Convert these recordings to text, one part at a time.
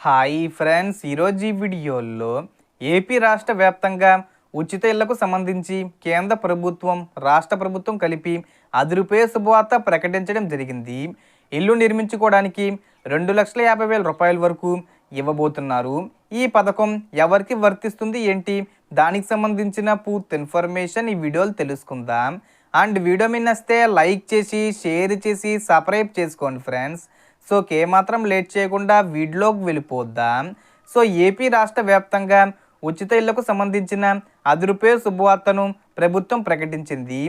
Hi friends ఈరోజు ఈ వీడియోలో ఏపీ రాష్ట్ర వ్యాప్తంగా ఉచిత ఇళ్ళకు సంబంధించి కేంద్ర ప్రభుత్వం రాష్ట్ర ప్రభుత్వం కలిపి అది రూపాయ శుభవార్త ప్రకటించడం జరిగింది. ఇల్లు నిర్మించుకోవడానికి రెండు లక్షల యాభై వేల రూపాయల వరకు ఇవ్వబోతున్నారు. ఈ పథకం ఎవరికి వర్తిస్తుంది ఏంటి? దానికి సంబంధించిన పూర్తి ఇన్ఫర్మేషన్ ఈ వీడియోలు తెలుసుకుందాం. అండ్ వీడియో మీ నస్తే లైక్ చేసి షేర్ చేసి సబ్స్క్రైబ్ చేసుకోండి ఫ్రెండ్స్. సో ఏమాత్రం లేట్ చేయకుండా వీడియోకి వెళ్ళిపోద్దాం? సో ఏపీ రాష్ట్ర వ్యాప్తంగా ఉచిత ఇళ్ళకు సంబంధించిన అది శుభవార్తను ప్రభుత్వం ప్రకటించింది.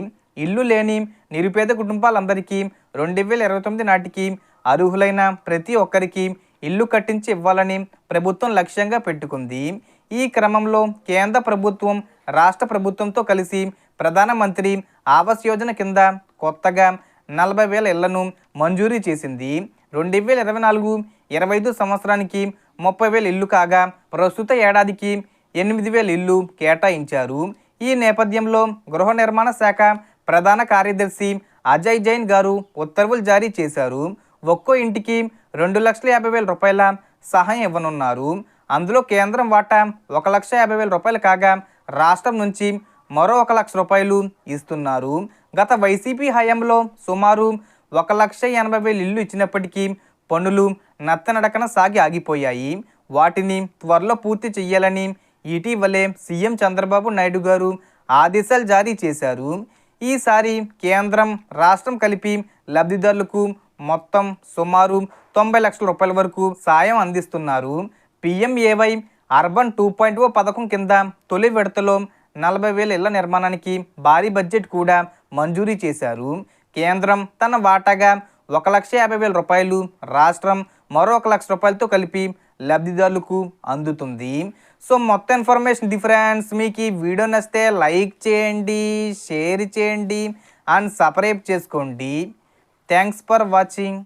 ఇల్లు లేని నిరుపేద కుటుంబాలందరికీ రెండు వేల ఇరవై తొమ్మిది నాటికి అర్హులైన ప్రతి ఒక్కరికి ఇల్లు కట్టించి ఇవ్వాలని ప్రభుత్వం లక్ష్యంగా పెట్టుకుంది. ఈ క్రమంలో కేంద్ర ప్రభుత్వం రాష్ట్ర ప్రభుత్వంతో కలిసి ప్రధానమంత్రి ఆవాస్ యోజన కింద కొత్తగా నలభై వేల ఇళ్ళను మంజూరీ చేసింది. రెండు వేల ఇరవై నాలుగు ఇరవై ఐదు సంవత్సరానికి ముప్పై వేల ఇల్లు కాగా ప్రస్తుత ఏడాదికి ఎనిమిది వేల ఇల్లు కేటాయించారు. ఈ నేపథ్యంలో గృహ నిర్మాణ శాఖ ప్రధాన కార్యదర్శి అజయ్ జైన్ గారు ఉత్తర్వులు జారీ చేశారు. ఒక్కో ఇంటికి రెండు లక్షల యాభై వేల రూపాయల సహాయం ఇవ్వనున్నారు. అందులో కేంద్రం వాటా ఒక లక్ష యాభై వేల రూపాయలు కాగా రాష్ట్రం నుంచి మరో ఒక లక్ష రూపాయలు ఇస్తున్నారు. గత వైసీపీ హయాంలో సుమారు ఒక లక్ష ఎనభై వేలు ఇల్లు ఇచ్చినప్పటికీ పనులు నత్తనడకన సాగి ఆగిపోయాయి. వాటిని త్వరలో పూర్తి చేయాలని ఇటీవలే సీఎం చంద్రబాబు నాయుడు గారు ఆదేశాలు జారీ చేశారు. ఈసారి కేంద్రం రాష్ట్రం కలిపి లబ్ధిదారులకు మొత్తం సుమారు తొంభై లక్షల రూపాయల వరకు సాయం అందిస్తున్నారు. PMAY urban two point O పథకం కింద తొలి విడతలో నలభై వేల ఇళ్ళ నిర్మాణానికి భారీ బడ్జెట్ కూడా మంజూరీ చేశారు. కేంద్రం తన వాటాగా ఒక లక్ష యాభై వేల రూపాయలు రాష్ట్రం మరో ఒక లక్ష రూపాయలతో కలిపి లబ్ధిదారులకు అందుతుంది. సో మొత్తం ఇన్ఫర్మేషన్ డిఫరెన్స్ మీకు ఈ వీడియో నచ్చితే లైక్ చేయండి షేర్ చేయండి అండ్ సబ్స్క్రైబ్ చేసుకోండి. Thanks for watching